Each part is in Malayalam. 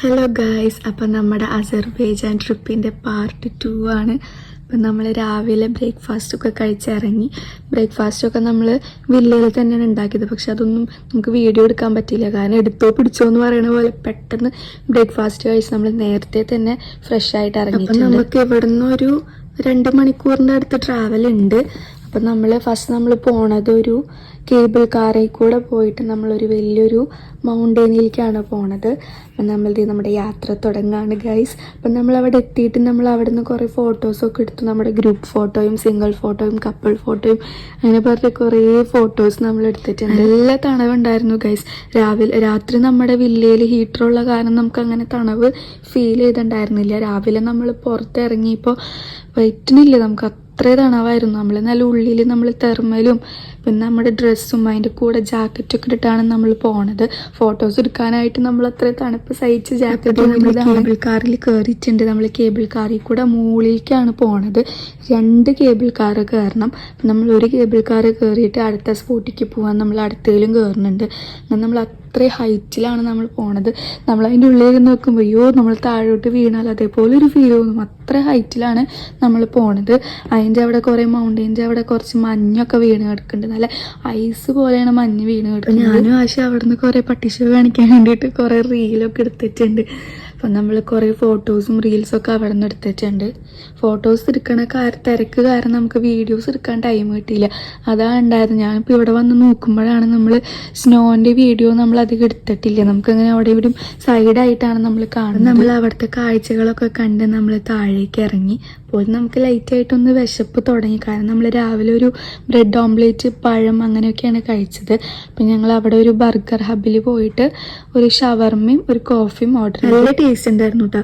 ഹലോ ഗായ്സ് അപ്പം നമ്മുടെ അസർബൈജാൻ ട്രിപ്പിന്റെ പാർട്ട് ടു ആണ്. അപ്പം നമ്മൾ രാവിലെ ബ്രേക്ക്ഫാസ്റ്റൊക്കെ കഴിച്ചിറങ്ങി. ബ്രേക്ക്ഫാസ്റ്റൊക്കെ നമ്മൾ വില്ലയിൽ തന്നെയാണ് ഉണ്ടാക്കിയത്. പക്ഷെ അതൊന്നും നമുക്ക് വീഡിയോ എടുക്കാൻ പറ്റിയില്ല. കാരണം എടുത്തോ പിടിച്ചോ എന്ന് പറയുന്ന പോലെ പെട്ടെന്ന് ബ്രേക്ക്ഫാസ്റ്റ് കഴിച്ച് നമ്മൾ നേരത്തെ തന്നെ ഫ്രഷ് ആയിട്ട് ഇറങ്ങി നമുക്ക് ഇവിടുന്ന് ഒരു രണ്ട് മണിക്കൂറിന്റെ അടുത്ത് ട്രാവൽ ഉണ്ട്. അപ്പം നമ്മൾ ഫസ്റ്റ് നമ്മൾ പോണത് ഒരു കേബിൾ കാറിൽ കൂടെ പോയിട്ട് നമ്മളൊരു വലിയൊരു മൗണ്ടൈനിലേക്കാണ് പോണത്. അപ്പം നമ്മൾ ദേ നമ്മുടെ യാത്ര തുടങ്ങാണ് ഗൈസ് അപ്പം നമ്മൾ അവിടെ എത്തിയിട്ട് നമ്മൾ അവിടെ നിന്ന് കുറേ ഫോട്ടോസൊക്കെ എടുത്തു. നമ്മുടെ ഗ്രൂപ്പ് ഫോട്ടോയും സിംഗിൾ ഫോട്ടോയും കപ്പിൾ ഫോട്ടോയും അങ്ങനെ പറഞ്ഞ കുറേ ഫോട്ടോസ് നമ്മൾ എടുത്തിട്ടുണ്ട് നല്ല തണവുണ്ടായിരുന്നു ഗൈസ് രാവിലെ രാത്രി നമ്മുടെ വില്ലയിൽ ഹീറ്ററുള്ള കാരണം നമുക്ക് അങ്ങനെ തണവ് ഫീൽ ചെയ്തിട്ടുണ്ടായിരുന്നില്ല. രാവിലെ നമ്മൾ പുറത്തിറങ്ങിയപ്പോൾ പറ്റുന്നില്ല നമുക്ക് അത്രേ തണവായിരുന്നു. നമ്മൾ നല്ല ഉള്ളിൽ നമ്മൾ തെർമലും പിന്നെ നമ്മുടെ ഡ്രസ്സും അതിന്റെ കൂടെ ജാക്കറ്റൊക്കെ ഇട്ടിട്ടാണ് നമ്മൾ പോണത്. ഫോട്ടോസ് എടുക്കാനായിട്ട് നമ്മൾ അത്ര തണുപ്പ് സഹിച്ച് ജാക്കറ്റ് നമ്മൾ കേബിൾ കാറിൽ കയറിയിട്ടുണ്ട് നമ്മൾ കേബിൾ കാറിൽ കൂടെ മുകളിലേക്കാണ് പോണത്. രണ്ട് കേബിൾ കാർ കയറണം നമ്മൾ ഒരു കേബിൾ കാർ കയറിയിട്ട് അടുത്ത സ്പോട്ടിക്ക് പോകാൻ നമ്മൾ അടുത്തതിലും കയറുന്നുണ്ട് നമ്മൾ അത്രയും ഹൈറ്റിലാണ് നമ്മൾ പോണത്. നമ്മൾ അതിന്റെ ഉള്ളിൽ നോക്കുമ്പോൾ അയ്യോ നമ്മൾ താഴോട്ട് വീണാൽ അതേപോലെ ഒരു ഫീൽ തോന്നും. അത്ര ഹൈറ്റിലാണ് നമ്മൾ പോണത്. അതിന്റെ അവിടെ കുറേ മൗണ്ടൈന്റെ അവിടെ കുറച്ച് മഞ്ഞൊക്കെ വീണ് കിടക്കുന്നുണ്ട്. നല്ല ഐസ് പോലെയാണ് മഞ്ഞ് വീണ് കിടക്കുന്നത്. ഞാനും ആശ അവിടെ നിന്ന് കുറേ പട്ടിഷോ കാണിക്കാൻ വേണ്ടിയിട്ട് കുറേ റീലൊക്കെ എടുത്തിട്ടുണ്ട്. അപ്പം നമ്മൾ കുറേ ഫോട്ടോസും റീൽസൊക്കെ അവിടെ നിന്ന് എടുത്തിട്ടുണ്ട്. ഫോട്ടോസ് എടുക്കണ തിരക്ക് കാരണം നമുക്ക് വീഡിയോസ് എടുക്കാൻ ടൈം കിട്ടിയില്ല. അതാണ് ഉണ്ടായത്. ഞാനിപ്പോൾ ഇവിടെ വന്ന് നോക്കുമ്പോഴാണ് നമ്മൾ സ്നോന്റെ വീഡിയോ നമ്മൾ അധികം എടുത്തിട്ടില്ല. നമുക്കങ്ങനെ അവിടെ ഇവിടെയും സൈഡായിട്ടാണ് നമ്മൾ കാണുന്നത്. നമ്മൾ അവിടുത്തെ കാഴ്ചകളൊക്കെ കണ്ട് നമ്മൾ താഴേക്ക് ഇറങ്ങി. അപ്പോൾ നമുക്ക് ലൈറ്റ് ലൈറ്റായിട്ടൊന്ന് വിശപ്പ് തുടങ്ങി. കാരണം നമ്മൾ രാവിലെ ഒരു ബ്രെഡ് ഓംലേറ്റ് പഴം അങ്ങനെയൊക്കെയാണ് കഴിച്ചത്. അപ്പം ഞങ്ങൾ അവിടെ ഒരു ബർഗർ ഹബിൽ പോയിട്ട് ഒരു ഷവർമയും ഒരു കോഫിയും ഓർഡർ നല്ല ടേസ്റ്റ് ഉണ്ടായിരുന്നു കേട്ടോ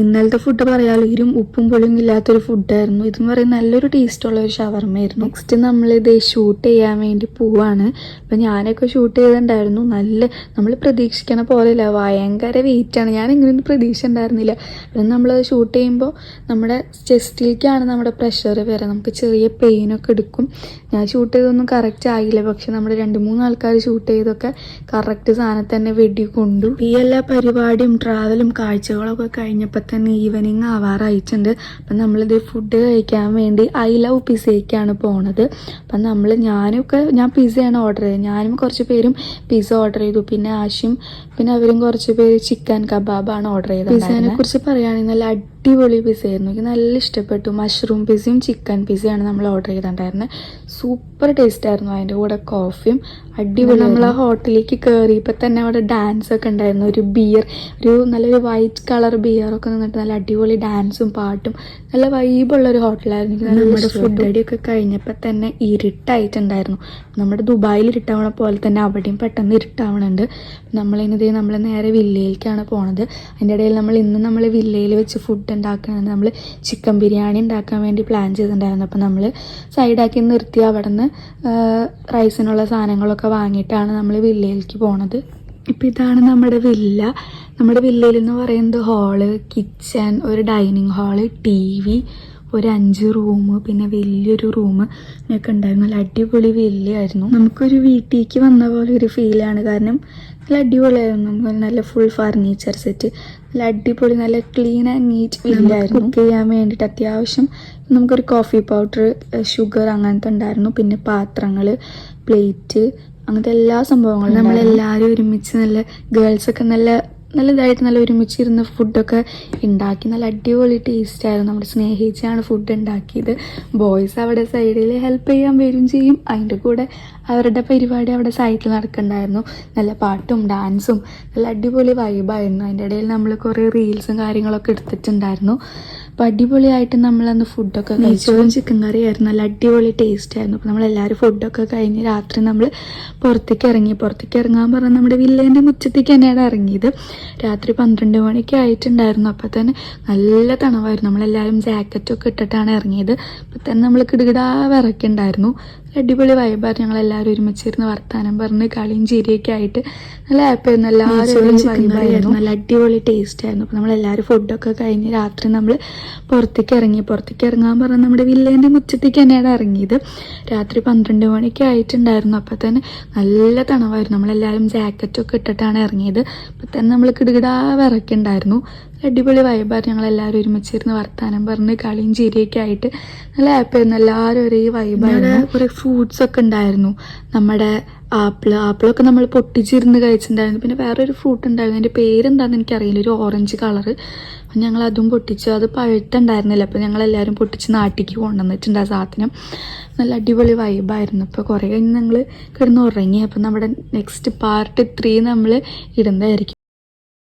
ഇന്നലത്തെ ഫുഡ് പറയാലോ ഇരും ഉപ്പും പുളിയും ഇല്ലാത്തൊരു ഫുഡായിരുന്നു ഇതെന്ന് പറയുന്നത് നല്ലൊരു ടേസ്റ്റുള്ള ഒരു ഷവർമ്മയായിരുന്നു നെക്സ്റ്റ് നമ്മളിത് ഷൂട്ട് ചെയ്യാൻ വേണ്ടി പോവാണ്. അപ്പം ഞാനൊക്കെ ഷൂട്ട് ചെയ്തിട്ടുണ്ടായിരുന്നു. നല്ല നമ്മൾ പ്രതീക്ഷിക്കണ പോലെയല്ല. ഭയങ്കര വെയിറ്റാണ് ഞാൻ ഇങ്ങനെയൊന്നും പ്രതീക്ഷ ഉണ്ടായിരുന്നില്ല പിന്നെ നമ്മൾ ഷൂട്ട് ചെയ്യുമ്പോൾ നമ്മുടെ ചെസ്റ്റിലേക്കാണ് നമ്മുടെ പ്രഷർ വരെ. നമുക്ക് ചെറിയ പെയിനൊക്കെ എടുക്കും. ഞാൻ ഷൂട്ട് ചെയ്തൊന്നും കറക്റ്റ് ആയില്ല. പക്ഷെ നമ്മുടെ രണ്ട് മൂന്ന് ആൾക്കാർ ഷൂട്ട് ചെയ്തൊക്കെ കറക്റ്റ് സാധനത്തന്നെ വെടി കൊണ്ടു ഈ എല്ലാ പരിപാടിയും ട്രാവലും കാഴ്ചകളൊക്കെ കഴിഞ്ഞപ്പോൾ തന്നെ ഈവനിങ് ആവാറായിട്ടുണ്ട്. അപ്പം നമ്മളിത് ഫുഡ് കഴിക്കാൻ വേണ്ടി ഐ ലവ് പിസയ്ക്കാണ് പോണത്. അപ്പം നമ്മൾ ഞാനൊക്കെ ഞാൻ പിസയാണ് ഓർഡർ ചെയ്തത്. ഞാനും കുറച്ച് പേരും പിസ ഓർഡർ ചെയ്തു. പിന്നെ ആശയും പിന്നെ അവരും കുറച്ച് പേര് ചിക്കൻ കബാബാണ് ഓർഡർ ചെയ്തത് പിസേനെ കുറിച്ച് പറയുകയാണെങ്കിൽ നല്ല അടിപൊളി പിസ്സ ആയിരുന്നു. എനിക്ക് നല്ല ഇഷ്ടപ്പെട്ടു. മഷ്റൂം പിസയും ചിക്കൻ പിസയാണ് നമ്മൾ ഓർഡർ ചെയ്തിട്ടുണ്ടായിരുന്നത് സൂപ്പർ ടേസ്റ്റ് ആയിരുന്നു അതിന്റെ കൂടെ കോഫിയും അടിപൊളി നമ്മൾ ആ ഹോട്ടലിലേക്ക് കയറിയപ്പോൾ തന്നെ അവിടെ ഡാൻസ് ഒക്കെ ഉണ്ടായിരുന്നു. ഒരു ബിയർ ഒരു നല്ലൊരു വൈറ്റ് കളർ ബിയർ ഒക്കെ നിന്നിട്ട് നല്ല അടിപൊളി ഡാൻസും പാട്ടും നല്ല വൈബുള്ള ഒരു ഹോട്ടലായിരുന്നു എനിക്ക് നമ്മുടെ ഫുഡ് അടിയൊക്കെ കഴിഞ്ഞപ്പോൾ തന്നെ ഇരുട്ടായിട്ടുണ്ടായിരുന്നു. നമ്മുടെ ദുബായിൽ ഇരുട്ടാവണ പോലെ തന്നെ അവിടെയും പെട്ടെന്ന് ഇരുട്ടാവണുണ്ട്. നമ്മളിനിത് നമ്മൾ നേരെ വില്ലയിലേക്കാണ് പോണത്. അതിന്റെ ഇടയിൽ നമ്മൾ ഇന്ന് നമ്മൾ വില്ലയിൽ വെച്ച് ഫുഡ് ഉണ്ടാക്കുന്നത് നമ്മൾ ചിക്കൻ ബിരിയാണി ഉണ്ടാക്കാൻ വേണ്ടി പ്ലാൻ ചെയ്തിട്ടുണ്ടായിരുന്നു. അപ്പോൾ നമ്മൾ സൈഡാക്കി നിർത്തി അവിടെ നിന്ന് റൈസിനുള്ള സാധനങ്ങളൊക്കെ വാങ്ങിയിട്ടാണ് നമ്മൾ വില്ലയിലേക്ക് പോണത്. ഇപ്പം ഇതാണ് നമ്മുടെ വില്ല നമ്മുടെ വില്ലയിൽ എന്ന് പറയുന്നത് ഹാൾ കിച്ചൺ ഒരു ഡൈനിങ് ഹാൾ ടി വി ഒരു അഞ്ച് റൂം പിന്നെ വലിയൊരു റൂം ഒക്കെ ഉണ്ടായിരുന്നു. നല്ല അടിപൊളി വില്ലയായിരുന്നു നമുക്കൊരു വീട്ടിലേക്ക് വന്ന പോലെ ഒരു ഫീലാണ് കാരണം നല്ല അടിപൊളിയായിരുന്നു. നമുക്ക് നല്ല ഫുൾ ഫർണിച്ചർ സെറ്റ് നല്ല അടിപൊളി നല്ല ക്ലീൻ ആൻഡ് നീറ്റ് വില്ലായിരുന്നു കുക്ക് ചെയ്യാൻ വേണ്ടിയിട്ട് അത്യാവശ്യം നമുക്കൊരു കോഫി പൗഡർ ഷുഗർ അങ്ങനത്തെ ഉണ്ടായിരുന്നു. പിന്നെ പാത്രങ്ങൾ പ്ലേറ്റ് അങ്ങനത്തെ എല്ലാ സംഭവങ്ങളും നമ്മളെല്ലാവരും ഒരുമിച്ച് നല്ല ഗേൾസൊക്കെ നല്ല നല്ലതായിട്ട് നല്ല ഒരുമിച്ചിരുന്ന് ഫുഡൊക്കെ ഉണ്ടാക്കി നല്ല അടിപൊളി ടേസ്റ്റ് ആയിരുന്നു. നമ്മുടെ സ്നേഹിച്ചാണ് ഫുഡ് ഉണ്ടാക്കിയത് ബോയ്സ് അവിടെ സൈഡിൽ ഹെൽപ്പ് ചെയ്യാൻ വരും ചെയ്യും. അതിന്റെ കൂടെ അവരുടെ പരിപാടി അവിടെ സൈഡിൽ നടക്കണ്ടായിരുന്നു. നല്ല പാട്ടും ഡാൻസും നല്ല അടിപൊളി വൈബായിരുന്നു അതിന്റെ ഇടയിൽ നമ്മൾ കുറേ റീൽസും കാര്യങ്ങളൊക്കെ എടുത്തിട്ടുണ്ടായിരുന്നു. അപ്പോൾ അടിപൊളിയായിട്ട് നമ്മളന്ന് ഫുഡൊക്കെ കഴിച്ചോറും ചിക്കൻ കറി ആയിരുന്നു നല്ല അടിപൊളി ടേസ്റ്റ് ആയിരുന്നു. അപ്പോൾ നമ്മളെല്ലാവരും ഫുഡൊക്കെ കഴിഞ്ഞ് രാത്രി നമ്മൾ പുറത്തേക്ക് ഇറങ്ങി. പുറത്തേക്ക് ഇറങ്ങാൻ പറഞ്ഞാൽ നമ്മുടെ വില്ലേന്റെ മുറ്റത്തേക്ക് തന്നെയാണ് ഇറങ്ങിയത്. രാത്രി പന്ത്രണ്ട് മണിക്ക് ആയിട്ടുണ്ടായിരുന്നു. അപ്പോൾ തന്നെ നല്ല തണവായിരുന്നു. നമ്മളെല്ലാവരും ജാക്കറ്റൊക്കെ ഇട്ടിട്ടാണ് ഇറങ്ങിയത്. അപ്പോൾ തന്നെ നമ്മൾ കിടുകിടാ വിറക്കുണ്ടായിരുന്നു അടിപൊളി വൈബായിരുന്നു ഞങ്ങൾ എല്ലാവരും ഒരുമിച്ചിരുന്ന് വർത്താനം പറഞ്ഞ് കളിയും ചിരിയൊക്കെ ആയിട്ട് നല്ല ഹാപ്പി ആയിരുന്നു. എല്ലാവരും വൈബായിരുന്നു നല്ല അടിപൊളി ടേസ്റ്റ് ആയിരുന്നു. അപ്പോൾ നമ്മളെല്ലാവരും ഫുഡൊക്കെ കഴിഞ്ഞ് രാത്രി നമ്മൾ പുറത്തേക്ക് ഇറങ്ങി. പുറത്തേക്ക് ഇറങ്ങാൻ പറഞ്ഞാൽ നമ്മുടെ വില്ലേന്റെ മുറ്റത്തേക്ക് തന്നെയാണ് ഇറങ്ങിയത്. രാത്രി പന്ത്രണ്ട് മണിക്ക് ആയിട്ടുണ്ടായിരുന്നു. അപ്പോൾ തന്നെ നല്ല തണവായിരുന്നു. നമ്മളെല്ലാവരും ജാക്കറ്റൊക്കെ ഇട്ടിട്ടാണ് ഇറങ്ങിയത്. അപ്പോൾ തന്നെ നമ്മൾ കിടുകിടാ വിറക്കുണ്ടായിരുന്നു അടിപൊളി വൈബാണ് ഞങ്ങൾ എല്ലാവരും ഒരുമിച്ചിരുന്ന് വർത്താനം പറഞ്ഞ് കളിയും ചിരിയൊക്കെ ആയിട്ട് നല്ല ഹാപ്പി ആയിരുന്നു. എല്ലാവരും ഒരേ വൈബായിരുന്നു കുറേ ഫ്രൂട്ട്സ് ഒക്കെ ഉണ്ടായിരുന്നു. നമ്മുടെ ആപ്പിൾ ആപ്പിളൊക്കെ നമ്മൾ പൊട്ടിച്ചിരുന്ന് കഴിച്ചിട്ടുണ്ടായിരുന്നു. പിന്നെ വേറൊരു ഫ്രൂട്ട് ഉണ്ടായിരുന്നു. അതിന്റെ പേരെന്താണെന്ന് എനിക്കറിയില്ല. ഒരു ഓറഞ്ച് കളറ് അപ്പം ഞങ്ങൾ അതും പൊട്ടിച്ചു. അത് പഴുത്തുണ്ടായിരുന്നില്ല. അപ്പോൾ ഞങ്ങൾ എല്ലാവരും പൊട്ടിച്ച് നാട്ടിക്ക് കൊണ്ടുവന്നിട്ടുണ്ട് ആ സാധനം. നല്ല അടിപൊളി വൈബായിരുന്നു അപ്പോൾ കുറേ കഴിഞ്ഞ് ഞങ്ങൾ കിടന്ന് ഉറങ്ങി. അപ്പം നമ്മുടെ നെക്സ്റ്റ് പാർട്ട് ത്രീ നമ്മൾ ഇടുന്നതായിരിക്കും.